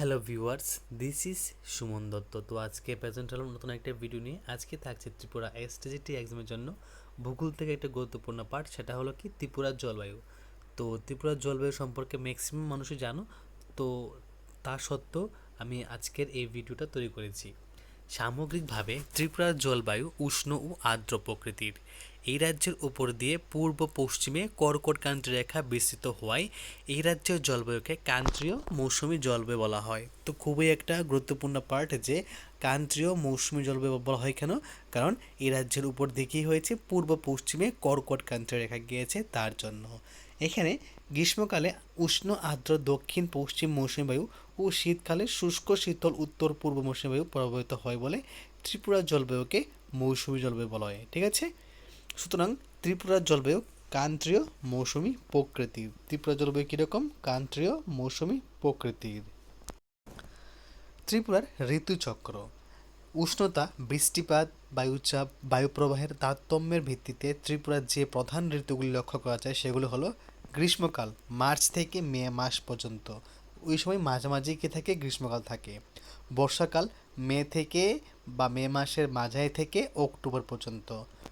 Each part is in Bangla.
Hello viewers this is Suman Dutta তো আজকে প্রেজেন্ট হলাম নতুন একটা ভিডিও নিয়ে। আজকে থাকছে ত্রিপুরা এসটিজিটি এক্সামের জন্য। ভূগোল থেকে একটা গুরুত্বপূর্ণ পার্ট সেটা হলো কি? ত্রিপুরার জলবায়ু। তো ত্রিপুরার জলবায়ু সম্পর্কে ম্যাক্সিমাম মানুষই জানো। তো তা সত্ত্বেও আমি আজকের এই ভিডিওটা তৈরি করেছি। সামগ্রিকভাবে ত্রিপুরার জলবায়ু উষ্ণ ও আর্দ্র প্রকৃতির। এই রাজ্যের উপর দিয়ে পূর্ব পশ্চিমে কর্কট ক্রান্তীয় রেখা বিস্তৃত হওয়ায় এই রাজ্যের জলবায়ুকে ক্রান্তীয় মৌসুমী জলবায়ু বলা হয়। তো খুবই একটা গুরুত্বপূর্ণ পার্ট যে ক্রান্তীয় মৌসুমী জলবায়ু বলা হয় কেন? কারণ এই রাজ্যের উপর দিকেই হয়েছে, পূর্ব পশ্চিমে কর্কট ক্রান্তীয় রেখা গিয়েছে তার জন্য। এখানে গ্রীষ্মকালে উষ্ণ আর্দ্র দক্ষিণ পশ্চিম মৌসুমী বায়ু ও শীতকালে শুষ্ক শীতল উত্তর পূর্ব মৌসুমী বায়ু প্রভাবিত হয় বলে ত্রিপুরার জলবায়ুকে মৌসুমী জলবায়ু বলা হয়, ঠিক আছে? সুতরাং ত্রিপুরার জলবায়ু ক্রান্তীয় মৌসুমী প্রকৃতির ত্রিপুরা জলবায়ু কীরকম? ক্রান্তীয় মৌসুমী প্রকৃতির ত্রিপুরার ঋতুচক্র। উষ্ণতা, বৃষ্টিপাত, বায়ুচাপ, বায়ুপ্রবাহের তারতম্যের ভিত্তিতে ত্রিপুরার যে প্রধান ঋতুগুলি লক্ষ্য করা যায় সেগুলো হলো গ্রীষ্মকাল, মার্চ থেকে মে মাস পর্যন্ত। ওই সময় মাঝামাঝি কি থাকে? গ্রীষ্মকাল থাকে। বর্ষাকাল মে থেকে বা মে মাসের মাঝাই থেকে অক্টোবর পর্যন্ত।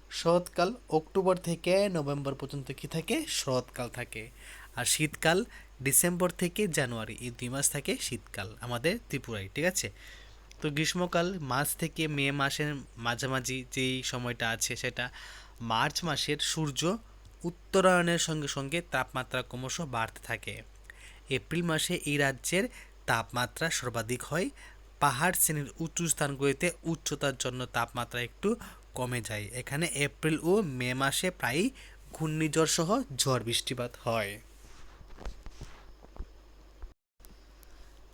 শরৎকাল অক্টোবর থেকে নভেম্বর পর্যন্ত কি থাকে? শরৎকাল থাকে। আর শীতকাল ডিসেম্বর থেকে জানুয়ারি, এই দুই মাস থাকে শীতকাল আমাদের ত্রিপুরায়, ঠিক আছে? তো গ্রীষ্মকাল মার্চ থেকে মে মাসের মাঝামাঝি যেই সময়টা আছে সেটা মার্চ মাসের সূর্য উত্তরায়ণের সঙ্গে সঙ্গে তাপমাত্রা ক্রমশ বাড়তে থাকে। এপ্রিল মাসে এই রাজ্যের তাপমাত্রা সর্বাধিক হয়। পাহাড় শ্রেণির উঁচু স্থানগুলিতে উচ্চতার জন্য তাপমাত্রা একটু কমে যায়। এখানে এপ্রিল ও মে মাসে প্রায়ই ঘূর্ণিঝড় সহ ঝড় বৃষ্টিপাত হয়।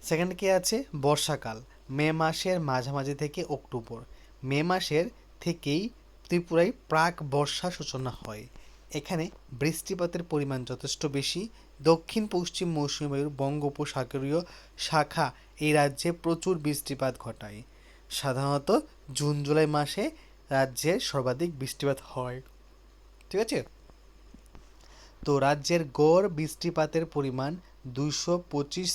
সেকেন্ড কি আছে? বর্ষাকাল। মে মাসের মাঝামাঝি থেকে অক্টোবর। মে মাসের থেকেই ত্রিপুরায় প্রাক বর্ষা সূচনা হয়। এখানে বৃষ্টিপাতের পরিমাণ যথেষ্ট বেশি। দক্ষিণ পশ্চিম মৌসুমী বায়ুর বঙ্গোপসাগরীয় শাখা এই রাজ্যে প্রচুর বৃষ্টিপাত ঘটায়। সাধারণত জুন জুলাই মাসে রাজ্যে সর্বাধিক বৃষ্টিপাত হয়। ঠিক আছে? তো রাজ্যের গড় বৃষ্টিপাতের পরিমাণ দুইশো পঁচিশ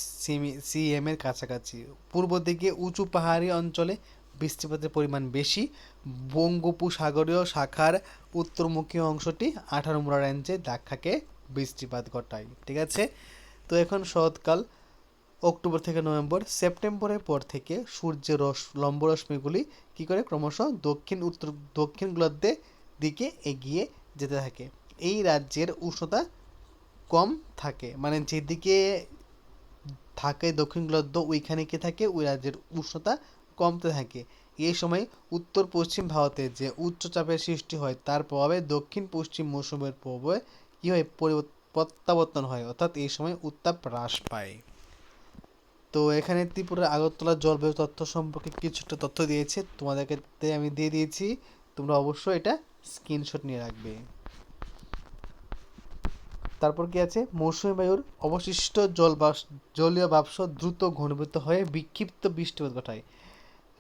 সিএম এর কাছাকাছি। পূর্ব দিকে উঁচু পাহাড়ি অঞ্চলে বৃষ্টিপাতের পরিমাণ বেশি। বঙ্গোপসাগরীয় শাখার উত্তরমুখী অংশটি আঠারো মোড়া রেঞ্জে দাক্ষাকে বৃষ্টিপাত ঘটায়। ঠিক আছে? তো এখন শরৎকাল অক্টোবর থেকে নভেম্বর, সেপ্টেম্বরের পর থেকে সূর্যের রস, লম্ব রশ্মিগুলি কী করে ক্রমশ দক্ষিণ, উত্তর, দক্ষিণ গোলার্ধের দিকে এগিয়ে যেতে থাকে। এই রাজ্যের উষ্ণতা কম থাকে মানে যেদিকে থাকে দক্ষিণ গোলার্ধ, ওইখানে কি থাকে? ওই রাজ্যের উষ্ণতা কমতে থাকে। এই সময় উত্তর পশ্চিম ভারতে যে উচ্চচাপের সৃষ্টি হয়, তার প্রভাবে দক্ষিণ পশ্চিম মৌসুমের প্রভাবে কী হয়? প্রত্যাবর্তন হয়, অর্থাৎ এই সময় উত্তাপ হ্রাস পায়। তো এখানে ত্রিপুরার আগরতলার জলবায়ু তথ্য সম্পর্কে কিছুটা তথ্য দিয়েছে। তোমাদেরকে আমি দিয়ে দিয়েছি। তোমরা অবশ্যই এটা স্ক্রিনশট নিয়ে রাখবে। তারপর কি আছে? মৌসুমী বায়ুর অবশিষ্ট জল জলীয় বাষ্প দ্রুত ঘনীভূত হয়ে বিক্ষিপ্ত বৃষ্টিপাত ঘটায়।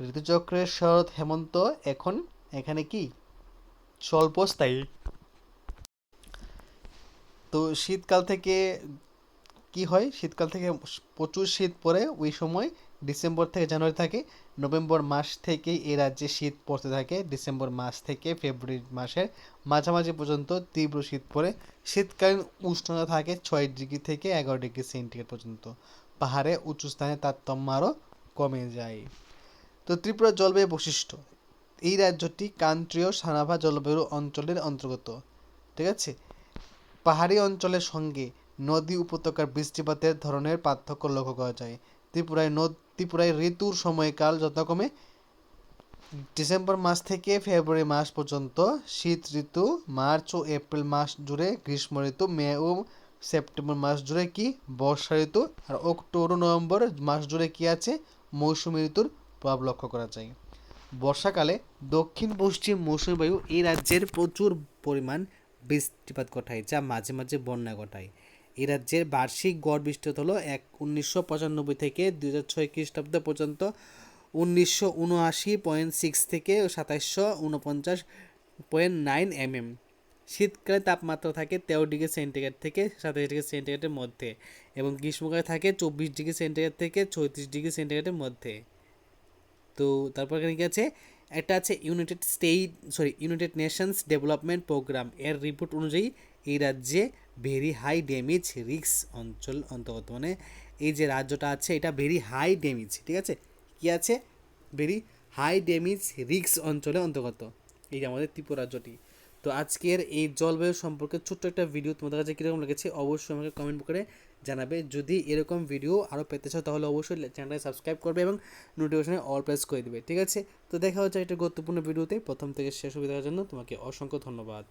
ঋতুচক্রের শরৎ হেমন্ত এখন এখানে কি? স্বল্পস্থায়ী। তো শীতকাল থেকে কি হয়? শীতকাল থেকে প্রচুর শীত পড়ে। ওই সময় ডিসেম্বর থেকে জানুয়ারি থাকে। নভেম্বর মাস থেকে এ রাজ্যে শীত পড়তে থাকে। ডিসেম্বর মাস থেকে ফেব্রুয়ারি মাসের মাঝামাঝি পর্যন্ত তীব্র শীত পড়ে। শীতকালীন উষ্ণতা থাকে ছয় ডিগ্রি থেকে এগারো ডিগ্রি সেন্টিগ্রেড পর্যন্ত। পাহাড়ে উঁচু স্থানে তারতম্য আরও কমে যায়। তো ত্রিপুরা জলবায়ু বৈশিষ্ট্য। এই রাজ্যটি কান্ট্রীয় সানাভা জলবায়ু অঞ্চলের অন্তর্গত। ঠিক আছে? পাহাড়ি অঞ্চলের সঙ্গে নদী উপত্যকার বৃষ্টিপাতের ধরনের পার্থক্য লক্ষ্য করা যায়। ত্রিপুরায় নদ ত্রিপুরায় ঋতুর সময়কাল যথাক্রমে ডিসেম্বর মাস থেকে ফেব্রুয়ারি মাস পর্যন্ত শীত ঋতু, মার্চ ও এপ্রিল মাস জুড়ে, গ্রীষ্ম ঋতু, মে ও সেপ্টেম্বর মাস জুড়ে কি, বর্ষা ঋতু আর অক্টোবর নভেম্বর মাস জুড়ে কি আছে, মৌসুমী ঋতুর প্রভাব লক্ষ্য করা যায়। বর্ষাকালে দক্ষিণ পশ্চিম মৌসুমী বায়ু এই রাজ্যের প্রচুর পরিমাণ বৃষ্টিপাত ঘটায়, যা মাঝে মাঝে বন্যা ঘটায়। এই রাজ্যের বার্ষিক গড় বৃষ্টিপাত হলো এক উনিশশো পঁচানব্বই থেকে দু হাজার ছয় খ্রিস্টাব্দ পর্যন্ত। উনিশশো উনআশি পয়েন্ট সিক্স থেকে সাতাশশো উনপঞ্চাশ পয়েন্ট নাইন এমএম শীতকালে তাপমাত্রা থাকে তেরো ডিগ্রি সেন্টিগ্রেড থেকে সাতাশ ডিগ্রি সেন্টিগ্রেডের মধ্যে এবং গ্রীষ্মকালে থাকে চব্বিশ ডিগ্রি সেন্টিগ্রেড থেকে ছত্রিশ ডিগ্রি সেন্টিগ্রেডের মধ্যে। তো তারপর এখানে কি আছে? একটা আছে United State sorry United Nations Development Programme এর রিপোর্ট অনুযায়ী এই রাজ্যে ভেরি হাই ড্যামেজ রিক্স অঞ্চল, অন্তর্গত। মানে এই যে রাজ্যটা আছে, এটা ভেরি হাই ড্যামেজ ঠিক আছে? কি আছে? ভেরি হাই ড্যামেজ রিক্স অঞ্চলে অন্তর্গত। এই যে আমাদের ত্রিপুরা রাজ্যটি। তো আজকের এই জলবায়ু সম্পর্কে ছোট্ট একটা ভিডিও তোমাদের কাছে কীরকম লেগেছে, অবশ্যই আমাকে কমেন্ট করে জানাবে। যদি এরকম ভিডিও আরও পেতে চাও, তাহলে অবশ্যই চ্যানেলটাকে সাবস্ক্রাইব করবে এবং নোটিফিকেশনে অল প্রেস করে দেবে, ঠিক আছে? তো দেখা হচ্ছে একটা গুরুত্বপূর্ণ ভিডিওতে প্রথম থেকে শেষ সুবিধার জন্য তোমাকে অসংখ্য ধন্যবাদ।